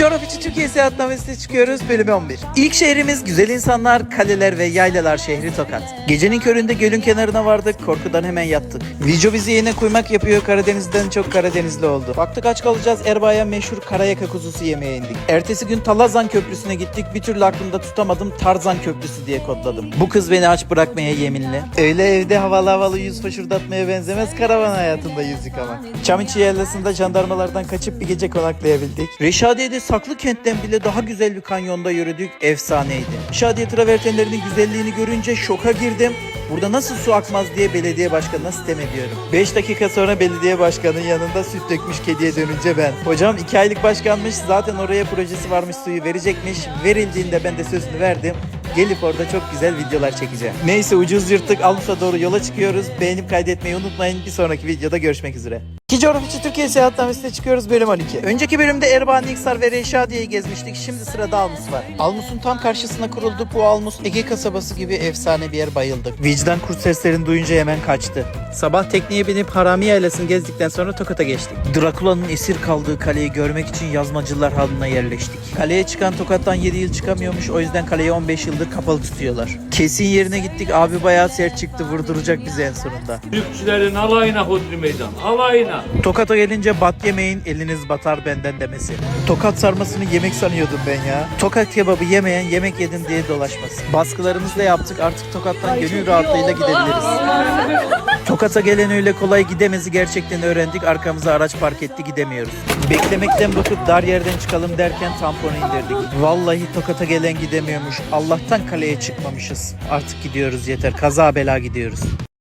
coğrafyacı Türkiye seyahatnamesine çıkıyoruz bölüm 11. İlk şehrimiz güzel insanlar, kaleler ve yaylalar şehri Tokat. Gecenin köründe gölün kenarına vardık, korkudan hemen yattık. Video bizi yine kuymak yapıyor, Karadeniz'den çok Karadenizli oldu. Baktık aç kalacağız, Erbaa'ya meşhur karayaka kuzusu yemeye indik. Ertesi gün Talazan Köprüsü'ne gittik, bir türlü aklımda tutamadım, Tarzan Köprüsü diye kodladım. Bu kız beni aç bırakmaya yeminli. Öyle evde havalı havalı yüz faşırdatmaya benzemez karavan hayatında yüz yıkamak. Çamiçi Yaylası'nda jandarmalardan kaçıp bir gece konaklayabildik. Reşadiye'de saklı kentten bile daha güzel bir kanyonda yürüdük. Efsaneydi. Reşadiye travertenlerinin güzelliğini görünce şoka girdim. Burada nasıl su akmaz diye belediye başkanına sitem ediyorum. 5 dakika sonra belediye başkanının yanında süt dökmüş kediye dönünce ben. Hocam 2 aylık başkanmış zaten oraya projesi varmış suyu verecekmiş. Verildiğinde ben de sözünü verdim. Gelip orada çok güzel videolar çekeceğim. Neyse ucuz yırttık Almus'a doğru yola çıkıyoruz. Beğenip kaydetmeyi unutmayın. Bir sonraki videoda görüşmek üzere. İki coğrafyacı Türkiye seyahatnamesine çıkıyoruz bölüm 12. Önceki bölümde Erbaa, Niksar ve Reşadiye'yi gezmiştik. Şimdi sırada Almus var. Almus'un tam karşısına kuruldu. Bu Almus Ege kasabası gibi efsane bir yer bayıldık. Vicdan kurt seslerini duyunca hemen kaçtı. Sabah tekneye binip Harami Yaylası'nı gezdikten sonra Tokat'a geçtik. Drakula'nın esir kaldığı kaleyi görmek için yazmacılar halına yerleştik. Kaleye çıkan Tokat'tan 7 yıl çıkamıyormuş. O yüzden kaleyi 15 yıldır kapalı tutuyorlar. Kesin yerine gittik. Abi bayağı sert çıktı. Vurduracak bizi en sonunda. Türkçülerin alayına hodri meydan. Alayına. Tokat'a gelince bat yemeyin eliniz batar benden demesi. Tokat sarmasını yemek sanıyordum ben ya. Tokat kebabı yemeyen yemek yedim diye dolaşmasın. Baskılarımızı da yaptık artık Tokat'tan gönül rahatlığıyla gidebiliriz. Tokat'a gelen öyle kolay gidemezi gerçekten öğrendik. Arkamıza araç park etti gidemiyoruz. Beklemekten bakıp dar yerden çıkalım derken tamponu indirdik. Vallahi Tokat'a gelen gidemiyormuş. Allah'tan kaleye çıkmamışız. Artık gidiyoruz yeter. Kaza bela gidiyoruz.